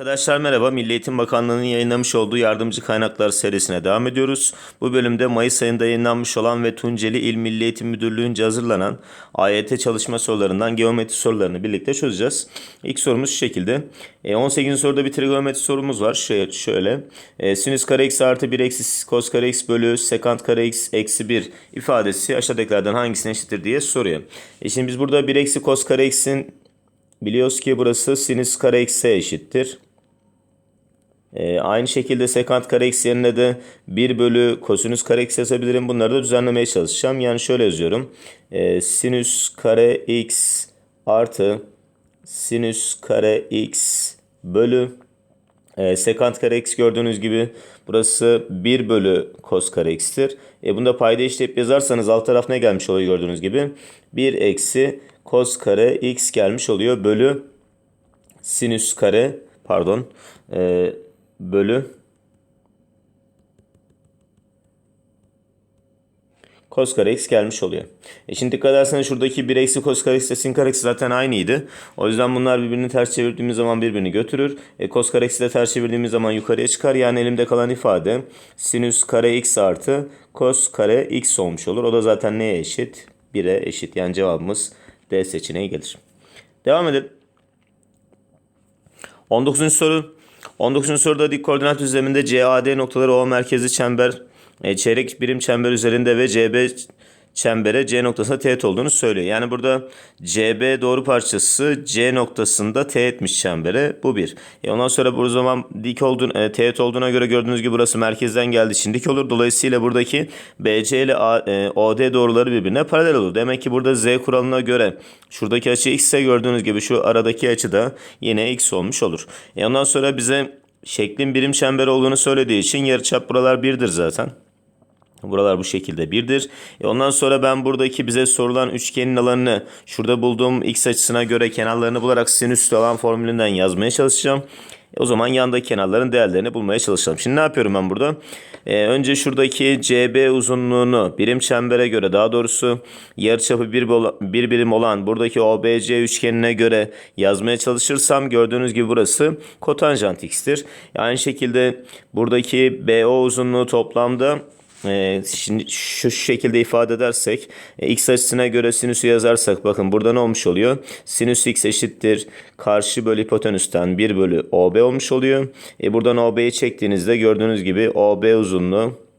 Arkadaşlar merhaba. Milli Eğitim Bakanlığı'nın yayınlamış olduğu yardımcı kaynaklar serisine devam ediyoruz. Bu bölümde Mayıs ayında yayınlanmış olan ve Tunceli İl Milli Eğitim Müdürlüğü'nce hazırlanan AYT çalışma sorularından geometri sorularını birlikte çözeceğiz. İlk sorumuz şu şekilde. E, 18. soruda bir trigonometri sorumuz var. Şöyle. şöyle. E, sinüs kare x artı 1 eksi kos kare x bölü sekant kare x eksi 1 ifadesi aşağıdakilerden hangisine eşittir diye soruyor. E, şimdi biz burada 1 eksi kos kare x'in Biliyoruz ki burası sinüs kare x'e eşittir. Ee, aynı şekilde sekant kare x yerine de 1 bölü kosinüs kare x yazabilirim. Bunları da düzenlemeye çalışacağım. Yani şöyle yazıyorum. Ee, sinüs kare x artı sinüs kare x bölü e, sekant kare x gördüğünüz gibi burası 1 bölü kos kare x'tir. E, bunda payda işleyip yazarsanız alt taraf ne gelmiş oluyor gördüğünüz gibi? 1 eksi kos kare x gelmiş oluyor bölü sinüs kare pardon e, bölü cos kare x gelmiş oluyor. E şimdi dikkat ederseniz şuradaki 1 eksi cos kare x ile sin kare x zaten aynıydı. O yüzden bunlar birbirini ters çevirdiğimiz zaman birbirini götürür. E cos kare x'i de ters çevirdiğimiz zaman yukarıya çıkar. Yani elimde kalan ifade sinüs kare x artı cos kare x olmuş olur. O da zaten neye eşit? 1'e eşit. Yani cevabımız D seçeneği gelir. Devam edelim. 19. soru. 19. soruda dik koordinat düzleminde CAD noktaları O merkezi çember e, çeyrek birim çember üzerinde ve CB çembere C noktasında teğet olduğunu söylüyor. Yani burada CB doğru parçası C noktasında teğetmiş çembere. Bu bir. E ondan sonra bu zaman dik olduğun, e, teğet olduğuna göre gördüğünüz gibi burası merkezden geldiği için dik olur. Dolayısıyla buradaki BC ile A, e, OD doğruları birbirine paralel olur. Demek ki burada Z kuralına göre şuradaki açı X ise gördüğünüz gibi şu aradaki açı da yine X olmuş olur. E ondan sonra bize şeklin birim çember olduğunu söylediği için yarıçap buralar birdir zaten. Buralar bu şekilde birdir. E ondan sonra ben buradaki bize sorulan üçgenin alanını şurada bulduğum x açısına göre kenarlarını bularak sinüs alan formülünden yazmaya çalışacağım. E o zaman yandaki kenarların değerlerini bulmaya çalışalım. Şimdi ne yapıyorum ben burada? E, önce şuradaki CB uzunluğunu birim çembere göre daha doğrusu yarıçapı bir, bir birim olan buradaki OBC üçgenine göre yazmaya çalışırsam gördüğünüz gibi burası kotanjant x'tir. Aynı şekilde buradaki BO uzunluğu toplamda şimdi şu şekilde ifade edersek e, x açısına göre sinüsü yazarsak bakın burada ne olmuş oluyor? Sinüs x eşittir karşı bölü hipotenüsten 1 bölü OB olmuş oluyor. E, buradan OB'yi çektiğinizde gördüğünüz gibi OB uzunluğu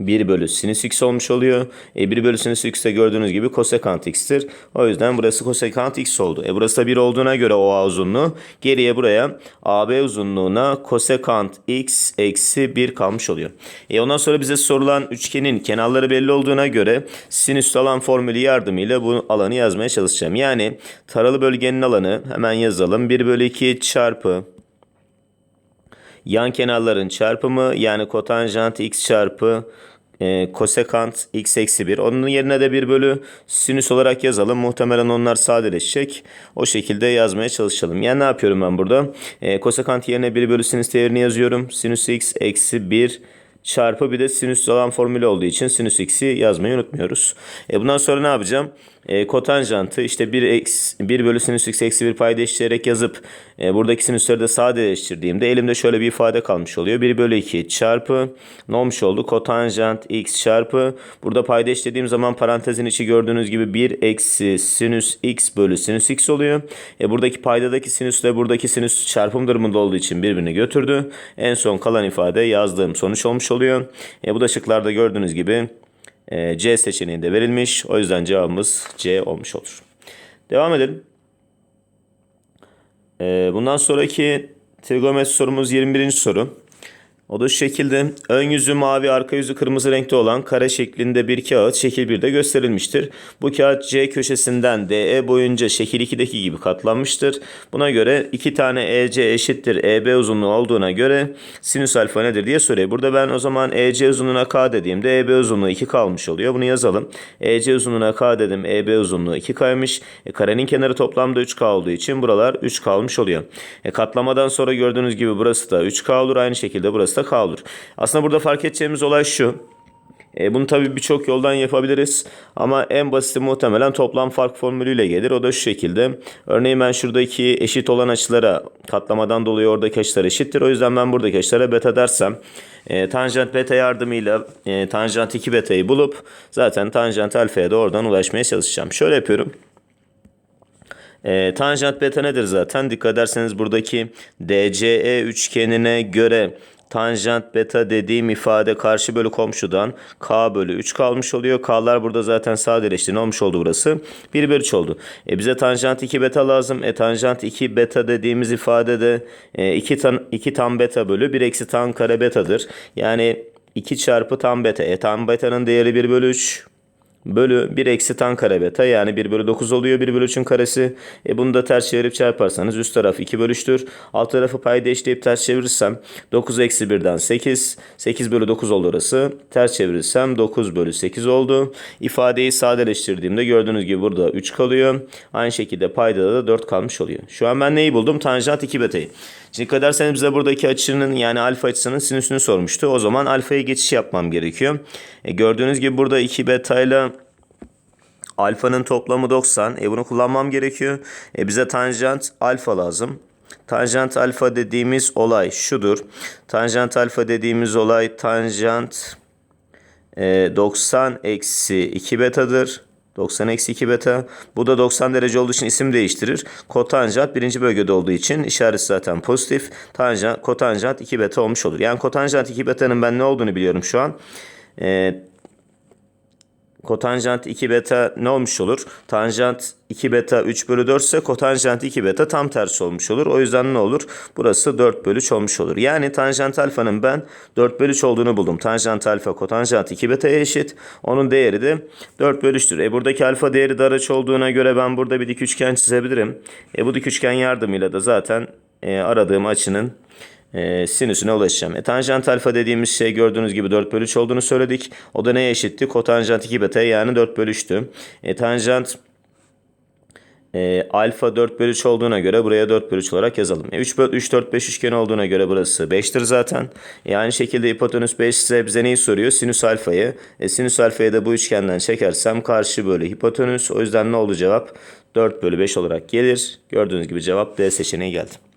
1 bölü sinüs x olmuş oluyor. E 1 bölü sinüs x de gördüğünüz gibi kosekant x'tir. O yüzden burası kosekant x oldu. E burası da 1 olduğuna göre OA uzunluğu. Geriye buraya AB uzunluğuna kosekant x eksi 1 kalmış oluyor. E ondan sonra bize sorulan üçgenin kenarları belli olduğuna göre sinüs alan formülü yardımıyla bu alanı yazmaya çalışacağım. Yani taralı bölgenin alanı hemen yazalım. 1 bölü 2 çarpı yan kenarların çarpımı yani kotanjant x çarpı e, kosekant x eksi 1. Onun yerine de 1 bölü sinüs olarak yazalım. Muhtemelen onlar sadeleşecek. O şekilde yazmaya çalışalım. Yani ne yapıyorum ben burada? E, kosekant yerine 1 bölü sinüs değerini yazıyorum. Sinüs x eksi 1 çarpı bir de sinüs alan formülü olduğu için sinüs x'i yazmayı unutmuyoruz. E bundan sonra ne yapacağım? E, kotanjantı işte 1, x, 1 bölü sinüs x eksi 1 payda eşitleyerek yazıp e, buradaki sinüsleri de sadeleştirdiğimde elimde şöyle bir ifade kalmış oluyor. 1 bölü 2 çarpı ne olmuş oldu? Kotanjant x çarpı burada payda eşitlediğim zaman parantezin içi gördüğünüz gibi 1 eksi sinüs x bölü sinüs x oluyor. E, buradaki paydadaki sinüsle buradaki sinüs çarpım durumunda olduğu için birbirini götürdü. En son kalan ifade yazdığım sonuç olmuş oluyor. E, bu da şıklarda gördüğünüz gibi e, C seçeneğinde verilmiş. O yüzden cevabımız C olmuş olur. Devam edelim. E, bundan sonraki trigonometri sorumuz 21. soru. O da şu şekilde ön yüzü mavi arka yüzü kırmızı renkte olan kare şeklinde bir kağıt şekil 1'de gösterilmiştir. Bu kağıt C köşesinden DE boyunca şekil 2'deki gibi katlanmıştır. Buna göre iki tane EC eşittir EB uzunluğu olduğuna göre sinüs alfa nedir diye soruyor. Burada ben o zaman EC uzunluğuna K dediğimde EB uzunluğu 2 kalmış oluyor. Bunu yazalım. EC uzunluğuna K dedim. EB uzunluğu 2 kaymış. E, karenin kenarı toplamda 3K olduğu için buralar 3 kalmış oluyor. E, katlamadan sonra gördüğünüz gibi burası da 3K olur. Aynı şekilde burası da K olur. Aslında burada fark edeceğimiz olay şu. E, bunu tabii birçok yoldan yapabiliriz. Ama en basiti muhtemelen toplam fark formülüyle gelir. O da şu şekilde. Örneğin ben şuradaki eşit olan açılara katlamadan dolayı oradaki açılar eşittir. O yüzden ben buradaki açılara beta dersem e, tanjant beta yardımıyla e, tanjant 2 beta'yı bulup zaten tanjant alfaya da oradan ulaşmaya çalışacağım. Şöyle yapıyorum. E, tanjant beta nedir zaten? Dikkat ederseniz buradaki DCE üçgenine göre tanjant beta dediğim ifade karşı bölü komşudan k bölü 3 kalmış oluyor. K'lar burada zaten sadeleşti. Ne olmuş oldu burası? 1 bölü 3 oldu. E bize tanjant 2 beta lazım. E tanjant 2 beta dediğimiz ifade de e, 2, tan, 2 tam beta bölü 1 eksi tan kare betadır. Yani 2 çarpı tam beta. E tam beta'nın değeri 1 bölü 3 bölü 1 eksi tan kare beta yani 1 bölü 9 oluyor 1 bölü 3'ün karesi. E bunu da ters çevirip çarparsanız üst taraf 2 bölü 3'tür. Alt tarafı payda eşleyip ters çevirirsem 9 eksi 1'den 8. 8 bölü 9 oldu orası. Ters çevirirsem 9 bölü 8 oldu. İfadeyi sadeleştirdiğimde gördüğünüz gibi burada 3 kalıyor. Aynı şekilde payda da 4 kalmış oluyor. Şu an ben neyi buldum? Tanjant 2 beta'yı. Şimdi dikkat ederseniz bize buradaki açının yani alfa açısının sinüsünü sormuştu. O zaman alfaya geçiş yapmam gerekiyor. E, gördüğünüz gibi burada 2 beta ile alfanın toplamı 90. E bunu kullanmam gerekiyor. E bize tanjant alfa lazım. Tanjant alfa dediğimiz olay şudur. Tanjant alfa dediğimiz olay tanjant e, 90 eksi 2 betadır. 90 eksi 2 beta. Bu da 90 derece olduğu için isim değiştirir. Kotanjant birinci bölgede olduğu için işaret zaten pozitif. Tanjant, kotanjant 2 beta olmuş olur. Yani kotanjant 2 beta'nın ben ne olduğunu biliyorum şu an. Ee, kotanjant 2 beta ne olmuş olur? Tanjant 2 beta 3 bölü 4 ise kotanjant 2 beta tam tersi olmuş olur. O yüzden ne olur? Burası 4 bölü 3 olmuş olur. Yani tanjant alfanın ben 4 bölü 3 olduğunu buldum. Tanjant alfa kotanjant 2 beta'ya eşit. Onun değeri de 4 bölü 3'tür. E buradaki alfa değeri dar açı olduğuna göre ben burada bir dik üçgen çizebilirim. E bu dik üçgen yardımıyla da zaten e, aradığım açının e, sinüsüne ulaşacağım. E, tanjant alfa dediğimiz şey gördüğünüz gibi 4 bölü 3 olduğunu söyledik. O da neye eşitti? Kotanjant 2 beta yani 4 bölü 3'tü. E, tanjant e, alfa 4 bölü 3 olduğuna göre buraya 4 bölü 3 olarak yazalım. E, 3, 3, 4, 5 üçgeni olduğuna göre burası 5'tir zaten. E, aynı şekilde hipotenüs 5 ise bize neyi soruyor? Sinüs alfayı. E, sinüs alfayı da bu üçgenden çekersem karşı bölü hipotenüs. O yüzden ne oldu cevap? 4 bölü 5 olarak gelir. Gördüğünüz gibi cevap D seçeneği geldi.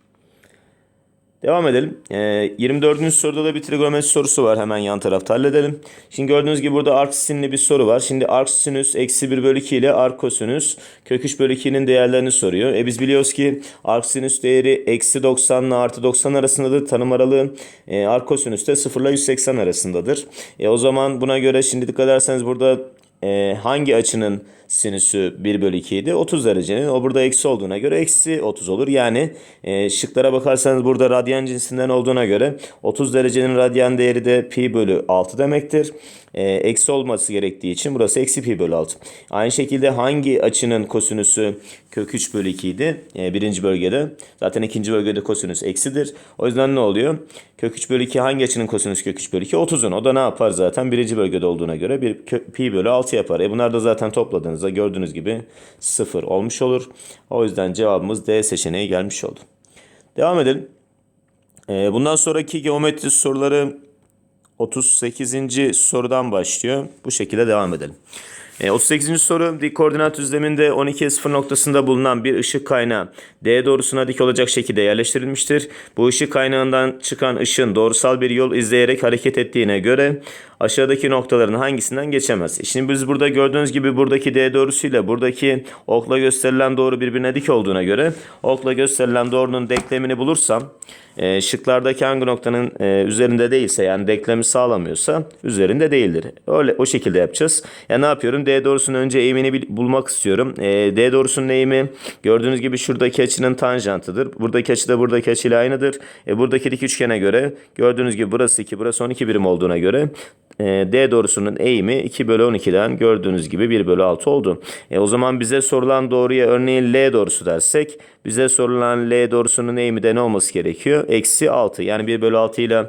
Devam edelim. E, 24. soruda da bir trigonometri sorusu var. Hemen yan tarafta halledelim. Şimdi gördüğünüz gibi burada arc sinli bir soru var. Şimdi arc sinüs eksi 1 bölü 2 ile arc kosinüs kök 3 bölü 2'nin değerlerini soruyor. E biz biliyoruz ki arc sinüs değeri eksi 90 ile artı 90 arasındadır. Tanım aralığı e, arc kosinüs de 0 ile 180 arasındadır. E, o zaman buna göre şimdi dikkat ederseniz burada e, hangi açının sinüsü 1 bölü 2 idi? 30 derecenin. O burada eksi olduğuna göre eksi 30 olur. Yani e, şıklara bakarsanız burada radyan cinsinden olduğuna göre 30 derecenin radyan değeri de pi bölü 6 demektir. E, eksi olması gerektiği için burası eksi pi bölü 6. Aynı şekilde hangi açının kosinüsü kök 3 bölü 2 idi? E, birinci bölgede. Zaten ikinci bölgede kosinüs eksidir. O yüzden ne oluyor? Kök 3 bölü 2 hangi açının kosinüsü kök 3 bölü 2? 30'un. O da ne yapar zaten? Birinci bölgede olduğuna göre bir pi bölü 6 yapar. E bunlar da zaten topladığınızda gördüğünüz gibi 0 olmuş olur. O yüzden cevabımız D seçeneği gelmiş oldu. Devam edelim. E, bundan sonraki geometri soruları 38. sorudan başlıyor. Bu şekilde devam edelim. E, 38. soru dik koordinat düzleminde 12 0 noktasında bulunan bir ışık kaynağı D doğrusuna dik olacak şekilde yerleştirilmiştir. Bu ışık kaynağından çıkan ışın doğrusal bir yol izleyerek hareket ettiğine göre aşağıdaki noktaların hangisinden geçemez? E, şimdi biz burada gördüğünüz gibi buradaki D doğrusuyla buradaki okla gösterilen doğru birbirine dik olduğuna göre okla gösterilen doğrunun denklemini bulursam e, şıklardaki hangi noktanın e, üzerinde değilse yani denklemi sağlamıyorsa üzerinde değildir. Öyle o şekilde yapacağız. Ya ne yapıyorum? D doğrusunun önce eğimini bulmak istiyorum. E, D doğrusunun eğimi gördüğünüz gibi şuradaki açının tanjantıdır. Buradaki açı da buradaki açıyla aynıdır. E, buradaki dik üçgene göre gördüğünüz gibi burası 2 burası 12 birim olduğuna göre D doğrusunun eğimi 2 bölü 12'den gördüğünüz gibi 1 bölü 6 oldu. E, o zaman bize sorulan doğruya örneğin L doğrusu dersek bize sorulan L doğrusunun eğimi de ne olması gerekiyor? Eksi 6 yani 1 bölü 6 ile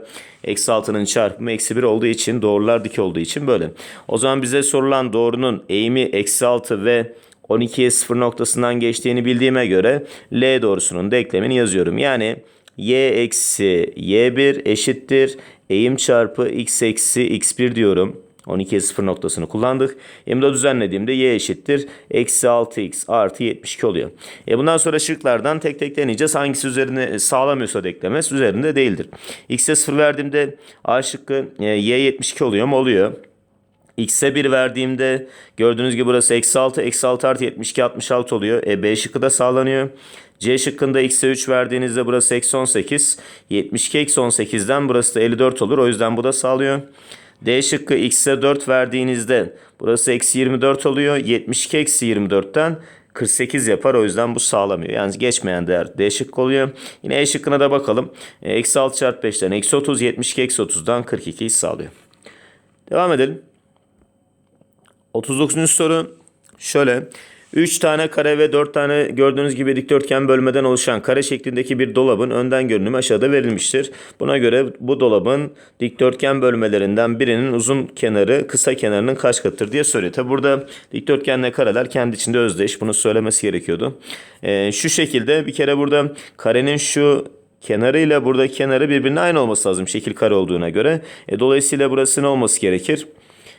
eksi 6'nın çarpımı eksi 1 olduğu için doğrular dik olduğu için böyle. O zaman bize sorulan doğrunun eğimi eksi 6 ve 12'ye 0 noktasından geçtiğini bildiğime göre L doğrusunun denklemini yazıyorum. Yani y eksi y1 eşittir eğim çarpı x eksi x1 diyorum. 12'ye 0 noktasını kullandık. E, da düzenlediğimde y eşittir. Eksi 6x artı 72 oluyor. E, bundan sonra şıklardan tek tek deneyeceğiz. Hangisi üzerine sağlamıyorsa deklemez üzerinde değildir. x'e 0 verdiğimde a şıkkı e, y 72 oluyor mu? Oluyor. X'e 1 verdiğimde gördüğünüz gibi burası eksi 6. Eksi 6 artı 72 66 oluyor. E, B şıkkı da sağlanıyor. C şıkkında X'e 3 verdiğinizde burası eksi 18. 72 eksi 18'den burası da 54 olur. O yüzden bu da sağlıyor. D şıkkı X'e 4 verdiğinizde burası eksi 24 oluyor. 72 eksi 24'ten 48 yapar. O yüzden bu sağlamıyor. Yani geçmeyen değer D şıkkı oluyor. Yine E şıkkına da bakalım. E, Eksi 6 çarpı 5'ten eksi 30. 72 eksi 30'dan 42'yi sağlıyor. Devam edelim. 39. soru şöyle. 3 tane kare ve 4 tane gördüğünüz gibi dikdörtgen bölmeden oluşan kare şeklindeki bir dolabın önden görünümü aşağıda verilmiştir. Buna göre bu dolabın dikdörtgen bölmelerinden birinin uzun kenarı kısa kenarının kaç katıdır diye soruyor. Tabi burada dikdörtgenle kareler kendi içinde özdeş. Bunu söylemesi gerekiyordu. Ee, şu şekilde bir kere burada karenin şu kenarıyla burada kenarı birbirine aynı olması lazım şekil kare olduğuna göre. E, dolayısıyla burası ne olması gerekir?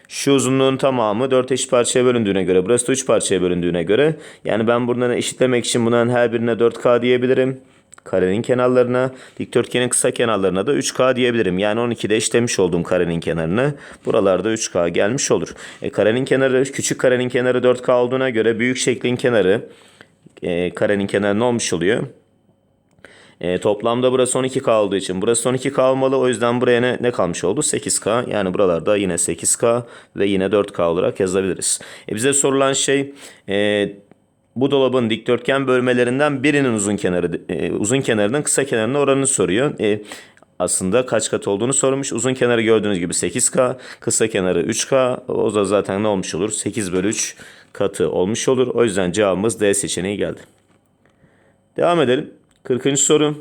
Şu uzunluğun tamamı 4 eşit parçaya bölündüğüne göre, burası da 3 parçaya bölündüğüne göre. Yani ben buradan eşitlemek için bunların her birine 4K diyebilirim. Karenin kenarlarına, dikdörtgenin kısa kenarlarına da 3K diyebilirim. Yani 12'de eşitlemiş olduğum karenin kenarını. Buralarda 3K gelmiş olur. E, karenin kenarı, küçük karenin kenarı 4K olduğuna göre büyük şeklin kenarı e, karenin kenarı ne olmuş oluyor? E, toplamda burası 12K olduğu için burası 12K olmalı. O yüzden buraya ne, ne kalmış oldu? 8K. Yani buralarda yine 8K ve yine 4K olarak yazabiliriz. E, bize sorulan şey e, bu dolabın dikdörtgen bölmelerinden birinin uzun kenarı e, uzun kenarının kısa kenarına oranını soruyor. E, aslında kaç kat olduğunu sormuş. Uzun kenarı gördüğünüz gibi 8K, kısa kenarı 3K. O da zaten ne olmuş olur? 8 bölü 3 katı olmuş olur. O yüzden cevabımız D seçeneği geldi. Devam edelim. 40. soru.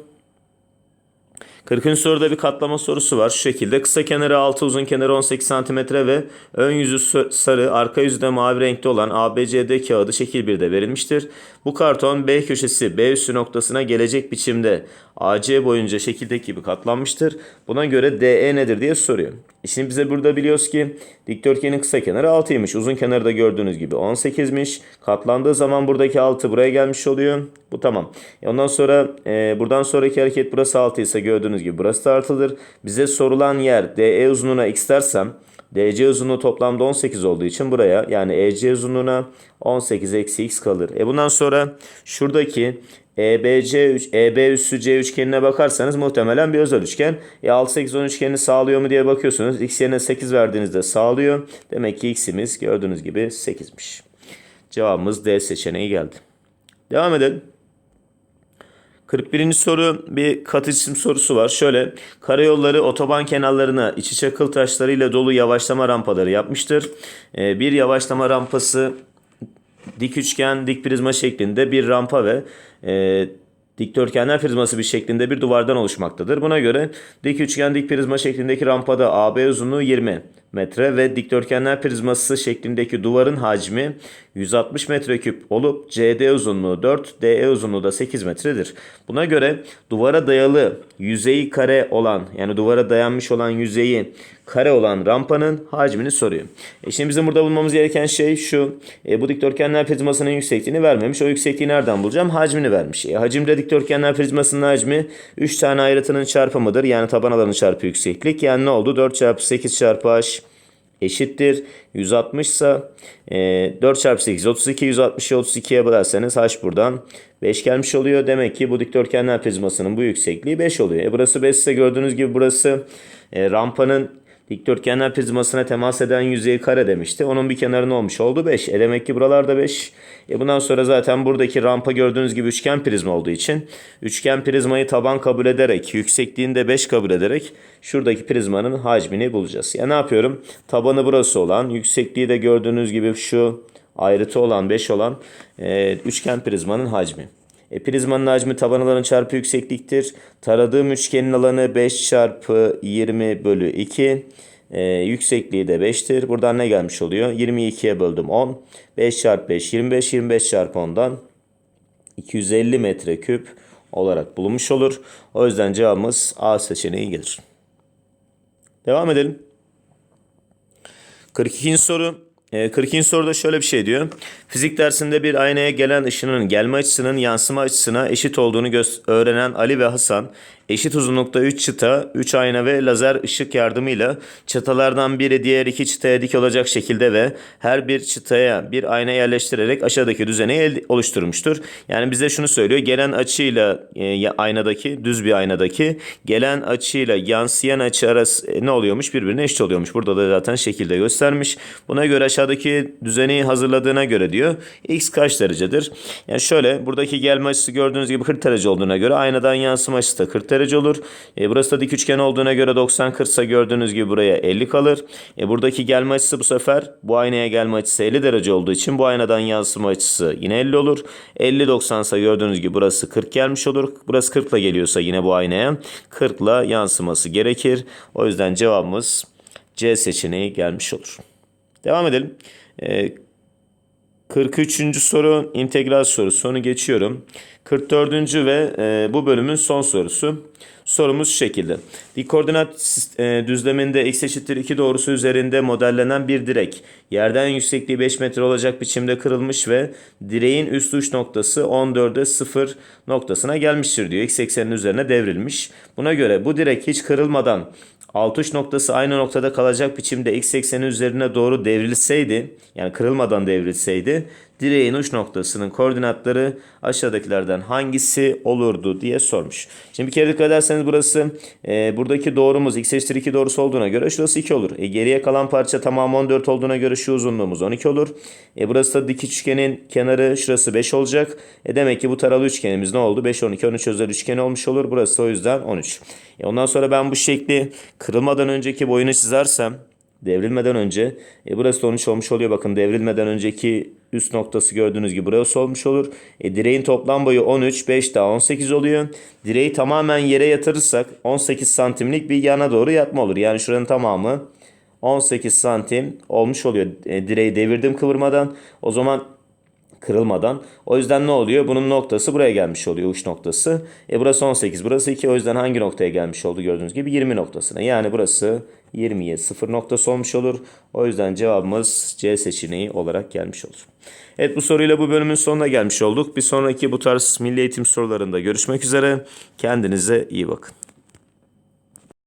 40. soruda bir katlama sorusu var. Şu şekilde kısa kenarı 6 uzun kenarı 18 cm ve ön yüzü sarı arka yüzü de mavi renkte olan ABCD kağıdı şekil 1'de verilmiştir. Bu karton B köşesi B üssü noktasına gelecek biçimde AC boyunca şekildeki gibi katlanmıştır. Buna göre DE nedir diye soruyor. E Şimdi bize burada biliyoruz ki dikdörtgenin kısa kenarı 6'ymış. Uzun kenarı da gördüğünüz gibi 18'miş. Katlandığı zaman buradaki 6 buraya gelmiş oluyor. Bu tamam. E ondan sonra e, buradan sonraki hareket burası 6 ise gördüğünüz gibi burası da artıdır. Bize sorulan yer DE uzunluğuna x dersem DC uzunluğu toplamda 18 olduğu için buraya yani EC uzunluğuna 18 eksi x kalır. E bundan sonra şuradaki EBC 3 EB üssü C üçgenine bakarsanız muhtemelen bir özel üçgen. E 6 8 10 üçgenini sağlıyor mu diye bakıyorsunuz. X yerine 8 verdiğinizde sağlıyor. Demek ki x'imiz gördüğünüz gibi 8'miş. Cevabımız D seçeneği geldi. Devam edelim. 41. soru bir katı cisim sorusu var. Şöyle karayolları otoban kenarlarına içi çakıl taşlarıyla dolu yavaşlama rampaları yapmıştır. Ee, bir yavaşlama rampası dik üçgen, dik prizma şeklinde bir rampa ve e, dikdörtgenler prizması bir şeklinde bir duvardan oluşmaktadır. Buna göre dik üçgen, dik prizma şeklindeki rampada AB uzunluğu 20 metre ve dikdörtgenler prizması şeklindeki duvarın hacmi 160 metreküp olup CD uzunluğu 4, DE uzunluğu da 8 metredir. Buna göre duvara dayalı yüzeyi kare olan yani duvara dayanmış olan yüzeyi kare olan rampanın hacmini soruyor. E şimdi bizim burada bulmamız gereken şey şu. E, bu dikdörtgenler prizmasının yüksekliğini vermemiş. O yüksekliği nereden bulacağım? Hacmini vermiş. E, hacimde dikdörtgenler prizmasının hacmi 3 tane ayrıtının çarpımıdır. Yani taban alanı çarpı yükseklik. Yani ne oldu? 4 çarpı 8 çarpı h eşittir. 160 ise e, 4 çarpı 8 32 160'ı 32'ye bölerseniz h buradan 5 gelmiş oluyor. Demek ki bu dikdörtgenler prizmasının bu yüksekliği 5 oluyor. E burası 5 ise gördüğünüz gibi burası e, rampanın dikdörtgenler prizmasına temas eden yüzeyi kare demişti. Onun bir kenarı ne olmuş oldu? 5. E demek ki buralarda 5. E bundan sonra zaten buradaki rampa gördüğünüz gibi üçgen prizma olduğu için üçgen prizmayı taban kabul ederek yüksekliğinde 5 kabul ederek şuradaki prizmanın hacmini bulacağız. Ya ne yapıyorum? Tabanı burası olan yüksekliği de gördüğünüz gibi şu ayrıtı olan 5 olan e, üçgen prizmanın hacmi. E, prizmanın hacmi taban alanı çarpı yüksekliktir. Taradığım üçgenin alanı 5 çarpı 20 bölü 2. E, yüksekliği de 5'tir. Buradan ne gelmiş oluyor? 22'ye böldüm 10. 5 çarpı 5 25. 25 çarpı 10'dan 250 metreküp olarak bulunmuş olur. O yüzden cevabımız A seçeneği gelir. Devam edelim. 42. soru. E, 42. soruda şöyle bir şey diyor. Fizik dersinde bir aynaya gelen ışının gelme açısının yansıma açısına eşit olduğunu öğrenen Ali ve Hasan eşit uzunlukta 3 çıta, 3 ayna ve lazer ışık yardımıyla çıtalardan biri diğer iki çıtaya dik olacak şekilde ve her bir çıtaya bir ayna yerleştirerek aşağıdaki düzeneyi el- oluşturmuştur. Yani bize şunu söylüyor. Gelen açıyla e, aynadaki, düz bir aynadaki gelen açıyla yansıyan açı arası e, ne oluyormuş? Birbirine eşit oluyormuş. Burada da zaten şekilde göstermiş. Buna göre aşağıdaki düzeni hazırladığına göre diyor. X kaç derecedir? Yani şöyle buradaki gelme açısı gördüğünüz gibi 40 derece olduğuna göre aynadan yansıma açısı da 40 derece olur. E, burası da dik üçgen olduğuna göre 90 40 ise gördüğünüz gibi buraya 50 kalır. E, buradaki gelme açısı bu sefer bu aynaya gelme açısı 50 derece olduğu için bu aynadan yansıma açısı yine 50 olur. 50 90 ise gördüğünüz gibi burası 40 gelmiş olur. Burası 40 ile geliyorsa yine bu aynaya 40 ile yansıması gerekir. O yüzden cevabımız C seçeneği gelmiş olur. Devam edelim. E, 43. soru integral sorusu. Sonu geçiyorum. 44. ve e, bu bölümün son sorusu. Sorumuz şu şekilde. Dik koordinat e, düzleminde x eşittir 2 doğrusu üzerinde modellenen bir direk yerden yüksekliği 5 metre olacak biçimde kırılmış ve direğin üst uç noktası 14'e 0 noktasına gelmiştir diyor. X eksenin üzerine devrilmiş. Buna göre bu direk hiç kırılmadan Alt uç noktası aynı noktada kalacak biçimde x ekseni üzerine doğru devrilseydi yani kırılmadan devrilseydi direğin uç noktasının koordinatları aşağıdakilerden hangisi olurdu diye sormuş. Şimdi bir kere dikkat ederseniz burası e, buradaki doğrumuz x eşittir 2 doğrusu olduğuna göre şurası 2 olur. E, geriye kalan parça tamamı 14 olduğuna göre şu uzunluğumuz 12 olur. E, burası da dik üçgenin kenarı şurası 5 olacak. E, demek ki bu taralı üçgenimiz ne oldu? 5 12 13 özel üçgen olmuş olur. Burası o yüzden 13. E, ondan sonra ben bu şekli kırılmadan önceki boyunu çizersem devrilmeden önce e, burası da 13 olmuş oluyor. Bakın devrilmeden önceki üst noktası gördüğünüz gibi burası olmuş olur. E, direğin toplam boyu 13, 5 daha 18 oluyor. Direği tamamen yere yatırırsak 18 santimlik bir yana doğru yatma olur. Yani şuranın tamamı 18 santim olmuş oluyor. E, direği devirdim kıvırmadan. O zaman kırılmadan. O yüzden ne oluyor? Bunun noktası buraya gelmiş oluyor uç noktası. E burası 18, burası 2. O yüzden hangi noktaya gelmiş oldu gördüğünüz gibi 20 noktasına. Yani burası 20'ye 0 noktası olmuş olur. O yüzden cevabımız C seçeneği olarak gelmiş olur. Evet bu soruyla bu bölümün sonuna gelmiş olduk. Bir sonraki bu tarz milli eğitim sorularında görüşmek üzere. Kendinize iyi bakın.